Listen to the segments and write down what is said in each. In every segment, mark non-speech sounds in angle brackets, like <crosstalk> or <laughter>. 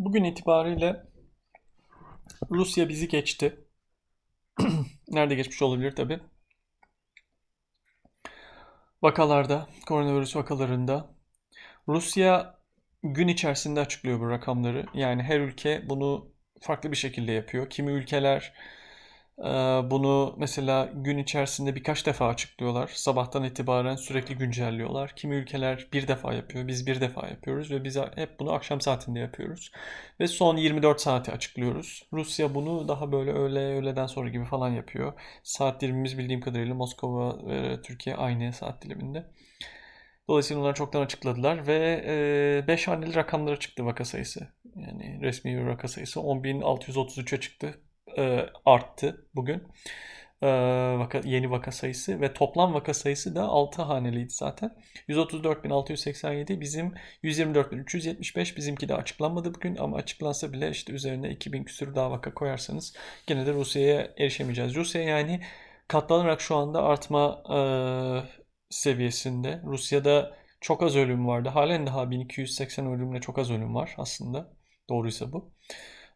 Bugün itibariyle Rusya bizi geçti. <clears throat> Nerede geçmiş olabilir tabii? Vakalarda, koronavirüs vakalarında. Rusya gün içerisinde açıklıyor bu rakamları. Yani her ülke bunu farklı bir şekilde yapıyor. Kimi ülkeler bunu mesela gün içerisinde birkaç defa açıklıyorlar. Sabahtan itibaren sürekli güncelliyorlar. Kimi ülkeler bir defa yapıyor. Biz bir defa yapıyoruz ve biz hep bunu akşam saatinde yapıyoruz. Ve son 24 saati açıklıyoruz. Rusya bunu daha böyle öğle öğleden sonra gibi falan yapıyor. Saat dilimimiz bildiğim kadarıyla Moskova ve Türkiye aynı saat diliminde. Dolayısıyla onlar çoktan açıkladılar ve 5 e, haneli rakamlara çıktı vaka sayısı. Yani resmi vaka sayısı 10.633'e çıktı. E, arttı bugün. E, vaka, yeni vaka sayısı ve toplam vaka sayısı da 6 haneliydi zaten. 134.687 bizim 124.375 bizimki de açıklanmadı bugün ama açıklansa bile işte üzerine 2000 küsür daha vaka koyarsanız gene de Rusya'ya erişemeyeceğiz. Rusya yani katlanarak şu anda artma e, seviyesinde. Rusya'da çok az ölüm vardı. Halen daha 1280 ölümle çok az ölüm var aslında. Doğruysa bu.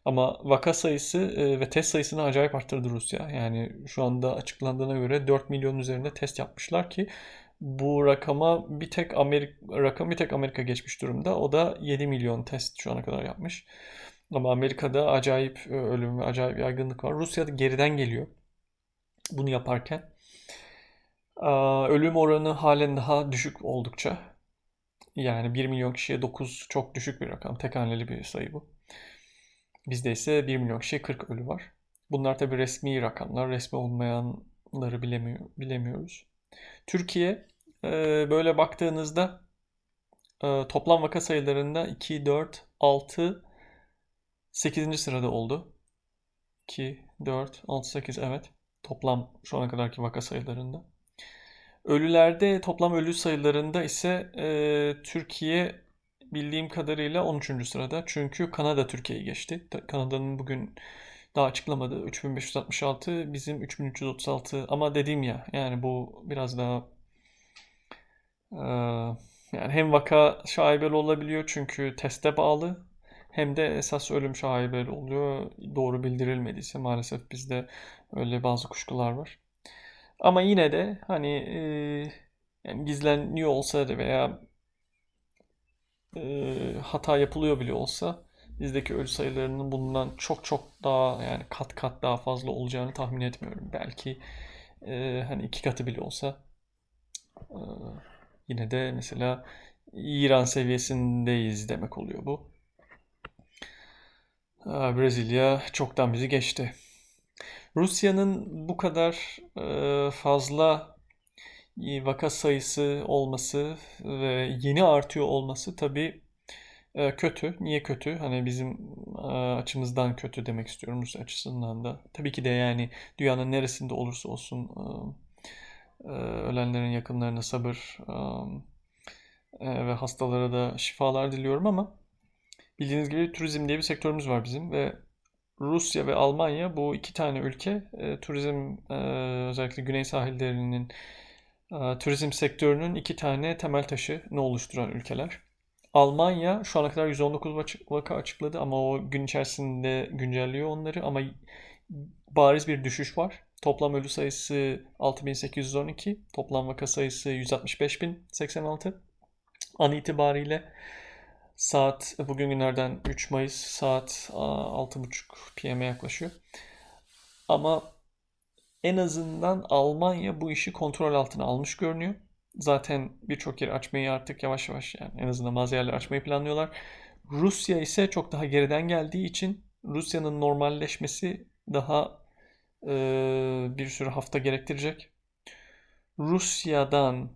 Ama vaka sayısı e, ve test sayısını acayip arttırdı Rusya. Yani şu anda açıklandığına göre 4 milyon üzerinde test yapmışlar ki bu rakama bir tek Amerika rakam bir tek Amerika geçmiş durumda. O da 7 milyon test şu ana kadar yapmış. Ama Amerika'da acayip e, ölüm ve acayip yaygınlık var. Rusya'da geriden geliyor bunu yaparken. Ölüm oranı halen daha düşük oldukça. Yani 1 milyon kişiye 9 çok düşük bir rakam. Tek haneli bir sayı bu. Bizde ise 1 milyon kişiye 40 ölü var. Bunlar tabi resmi rakamlar. Resmi olmayanları bilemiyor, bilemiyoruz. Türkiye e, böyle baktığınızda e, toplam vaka sayılarında 2, 4, 6, 8. sırada oldu. 2, 4, 6, 8 evet. Toplam şu ana kadarki vaka sayılarında. Ölülerde toplam ölü sayılarında ise e, Türkiye bildiğim kadarıyla 13. sırada. Çünkü Kanada Türkiye'yi geçti. Kanada'nın bugün daha açıklamadı. 3566 bizim 3336 ama dediğim ya yani bu biraz daha e, yani hem vaka şaibeli olabiliyor çünkü teste bağlı hem de esas ölüm şaibeli oluyor. Doğru bildirilmediyse maalesef bizde öyle bazı kuşkular var. Ama yine de hani e, yani gizleniyor olsa da veya e, hata yapılıyor bile olsa bizdeki ölü sayılarının bundan çok çok daha yani kat kat daha fazla olacağını tahmin etmiyorum. Belki e, hani iki katı bile olsa e, yine de mesela İran seviyesindeyiz demek oluyor bu. Brezilya çoktan bizi geçti. Rusya'nın bu kadar e, fazla vaka sayısı olması ve yeni artıyor olması tabii e, kötü. Niye kötü? Hani bizim e, açımızdan kötü demek istiyorum Rusya açısından da. Tabii ki de yani dünyanın neresinde olursa olsun ölenlerin yakınlarına sabır ve hastalara da şifalar diliyorum ama bildiğiniz gibi turizm diye bir sektörümüz var bizim ve Rusya ve Almanya bu iki tane ülke e, turizm e, özellikle güney sahillerinin e, turizm sektörünün iki tane temel taşını oluşturan ülkeler. Almanya şu ana kadar 119 vaka açıkladı ama o gün içerisinde güncelliyor onları ama bariz bir düşüş var. Toplam ölü sayısı 6812, toplam vaka sayısı 165.086 an itibariyle. Saat bugün günlerden 3 Mayıs saat 6.30 PM'e yaklaşıyor. Ama en azından Almanya bu işi kontrol altına almış görünüyor. Zaten birçok yeri açmayı artık yavaş yavaş yani en azından bazı yerleri açmayı planlıyorlar. Rusya ise çok daha geriden geldiği için Rusya'nın normalleşmesi daha e, bir sürü hafta gerektirecek. Rusya'dan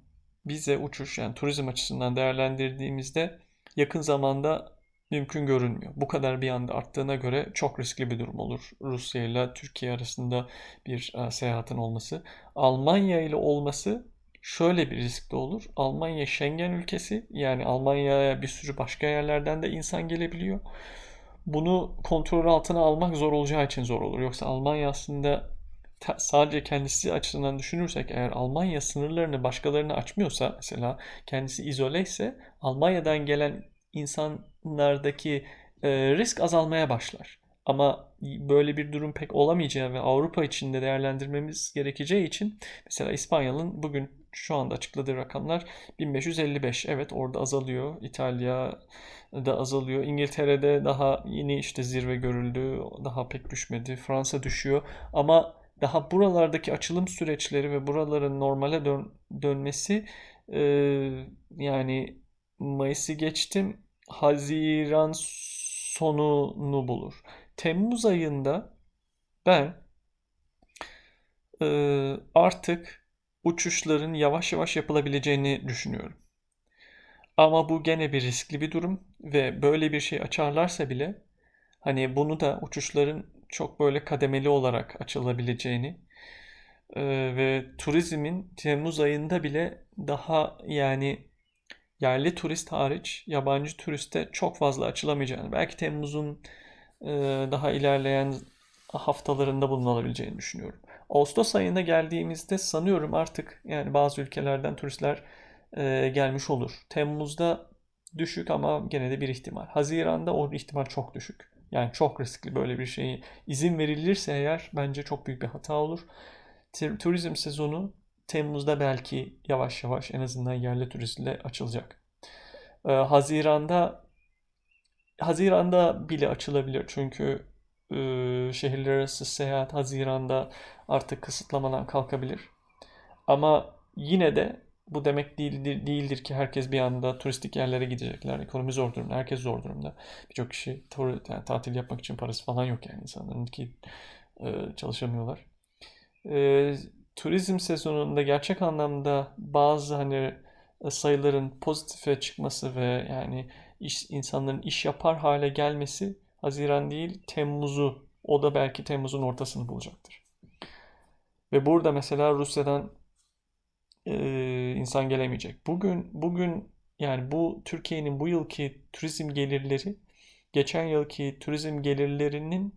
bize uçuş yani turizm açısından değerlendirdiğimizde yakın zamanda mümkün görünmüyor. Bu kadar bir anda arttığına göre çok riskli bir durum olur. Rusya ile Türkiye arasında bir e, seyahatin olması. Almanya ile olması şöyle bir riskli olur. Almanya Schengen ülkesi yani Almanya'ya bir sürü başka yerlerden de insan gelebiliyor. Bunu kontrol altına almak zor olacağı için zor olur. Yoksa Almanya aslında sadece kendisi açısından düşünürsek eğer Almanya sınırlarını başkalarına açmıyorsa mesela kendisi izole ise Almanya'dan gelen insanlardaki e, risk azalmaya başlar. Ama böyle bir durum pek olamayacağı ve Avrupa içinde değerlendirmemiz gerekeceği için mesela İspanya'nın bugün şu anda açıkladığı rakamlar 1555. Evet orada azalıyor. İtalya'da azalıyor. İngiltere'de daha yeni işte zirve görüldü. Daha pek düşmedi. Fransa düşüyor. Ama daha buralardaki açılım süreçleri ve buraların normale dön dönmesi e, yani Mayıs'ı geçtim Haziran sonunu bulur. Temmuz ayında ben e, artık uçuşların yavaş yavaş yapılabileceğini düşünüyorum. Ama bu gene bir riskli bir durum ve böyle bir şey açarlarsa bile hani bunu da uçuşların çok böyle kademeli olarak açılabileceğini e, ve turizmin Temmuz ayında bile daha yani yerli turist hariç yabancı turiste çok fazla açılamayacağını belki Temmuz'un e, daha ilerleyen haftalarında bulunabileceğini düşünüyorum. Ağustos ayına geldiğimizde sanıyorum artık yani bazı ülkelerden turistler e, gelmiş olur. Temmuz'da düşük ama gene de bir ihtimal. Haziran'da o ihtimal çok düşük. Yani çok riskli böyle bir şeyi izin verilirse eğer bence çok büyük bir hata olur. Turizm sezonu Temmuz'da belki yavaş yavaş en azından yerli turistle açılacak. Ee, Haziran'da Haziran'da bile açılabilir çünkü e, şehirler arası seyahat Haziran'da artık kısıtlamadan kalkabilir. Ama yine de bu demek değildir, değildir ki herkes bir anda turistik yerlere gidecekler. Ekonomi zor durumda, herkes zor durumda. Birçok kişi yani tatil yapmak için parası falan yok yani insanların ki e, çalışamıyorlar. E, turizm sezonunda gerçek anlamda bazı hani sayıların pozitife çıkması ve yani iş, insanların iş yapar hale gelmesi Haziran değil Temmuz'u o da belki Temmuz'un ortasını bulacaktır. Ve burada mesela Rusya'dan e, insan gelemeyecek. Bugün bugün yani bu Türkiye'nin bu yılki turizm gelirleri geçen yılki turizm gelirlerinin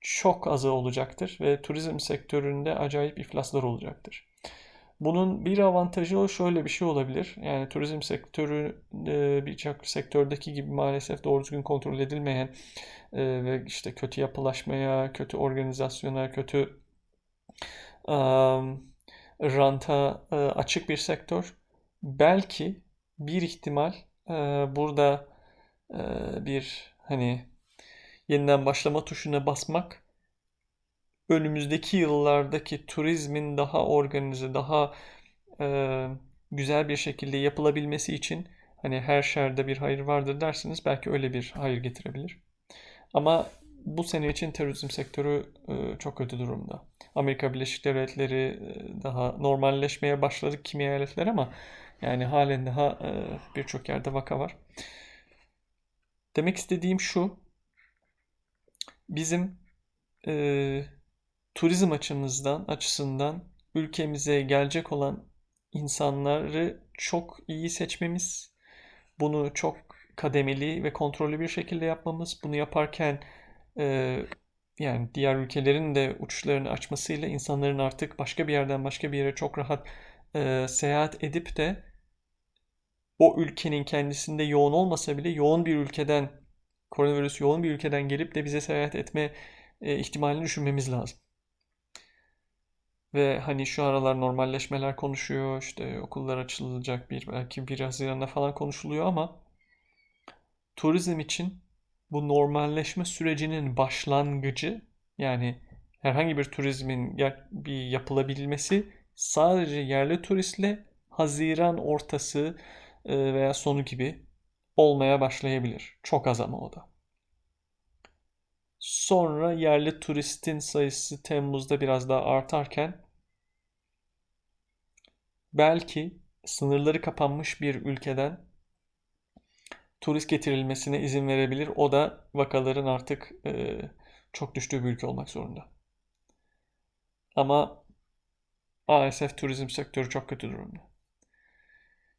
çok azı olacaktır ve turizm sektöründe acayip iflaslar olacaktır. Bunun bir avantajı şöyle bir şey olabilir. Yani turizm sektörü e, birçok sektördeki gibi maalesef doğru düzgün kontrol edilmeyen e, ve işte kötü yapılaşmaya, kötü organizasyona, kötü um, ranta e, açık bir sektör. Belki bir ihtimal burada bir hani yeniden başlama tuşuna basmak önümüzdeki yıllardaki turizmin daha organize, daha e, güzel bir şekilde yapılabilmesi için hani her şerde bir hayır vardır dersiniz belki öyle bir hayır getirebilir. Ama bu sene için turizm sektörü e, çok kötü durumda. Amerika Birleşik Devletleri e, daha normalleşmeye başladı kimi eyaletler ama yani halen daha e, birçok yerde vaka var. Demek istediğim şu. Bizim e, turizm açımızdan açısından ülkemize gelecek olan insanları çok iyi seçmemiz, bunu çok kademeli ve kontrollü bir şekilde yapmamız, bunu yaparken e, yani diğer ülkelerin de uçuşlarını açmasıyla insanların artık başka bir yerden başka bir yere çok rahat e, seyahat edip de o ülkenin kendisinde yoğun olmasa bile yoğun bir ülkeden koronavirüs yoğun bir ülkeden gelip de bize seyahat etme e, ihtimalini düşünmemiz lazım. Ve hani şu aralar normalleşmeler konuşuyor, işte okullar açılacak bir belki 1 Haziran'da falan konuşuluyor ama turizm için bu normalleşme sürecinin başlangıcı yani herhangi bir turizmin bir yapılabilmesi sadece yerli turistle Haziran ortası e, veya sonu gibi olmaya başlayabilir. Çok az ama o da. Sonra yerli turistin sayısı Temmuz'da biraz daha artarken belki sınırları kapanmış bir ülkeden turist getirilmesine izin verebilir. O da vakaların artık e, çok düştüğü bir ülke olmak zorunda. Ama maalesef turizm sektörü çok kötü durumda.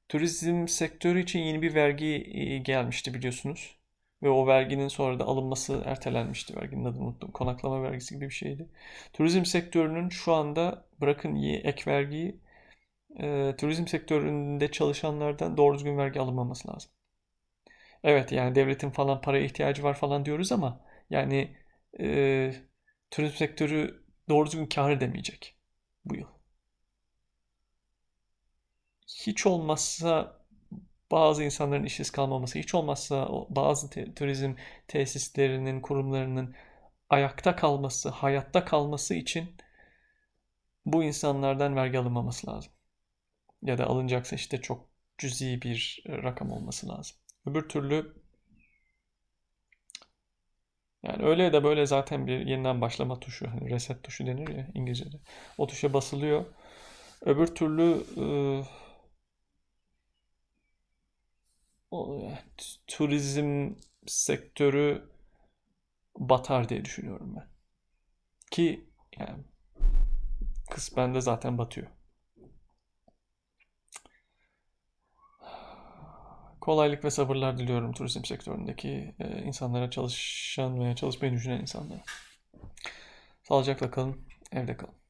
Turizm sektörü için yeni bir vergi e, gelmişti biliyorsunuz. Ve o verginin sonra da alınması ertelenmişti. Verginin adını unuttum. Konaklama vergisi gibi bir şeydi. Turizm sektörünün şu anda bırakın ek vergiyi e, turizm sektöründe çalışanlardan doğru düzgün vergi alınmaması lazım. Evet yani devletin falan paraya ihtiyacı var falan diyoruz ama yani e, turizm sektörü doğru düzgün kâr edemeyecek bu yıl. Hiç olmazsa bazı insanların işsiz kalmaması, hiç olmazsa bazı te- turizm tesislerinin, kurumlarının ayakta kalması, hayatta kalması için bu insanlardan vergi alınmaması lazım. Ya da alınacaksa işte çok cüzi bir e, rakam olması lazım. Öbür türlü yani öyle ya da böyle zaten bir yeniden başlama tuşu, hani reset tuşu denir ya İngilizce'de. O tuşa basılıyor. Öbür türlü e, o, t- turizm sektörü batar diye düşünüyorum ben. Ki yani kısmen de zaten batıyor. Kolaylık ve sabırlar diliyorum turizm sektöründeki e, insanlara, çalışan veya çalışmayı düşünen insanlara. Sağlıcakla kalın, evde kalın.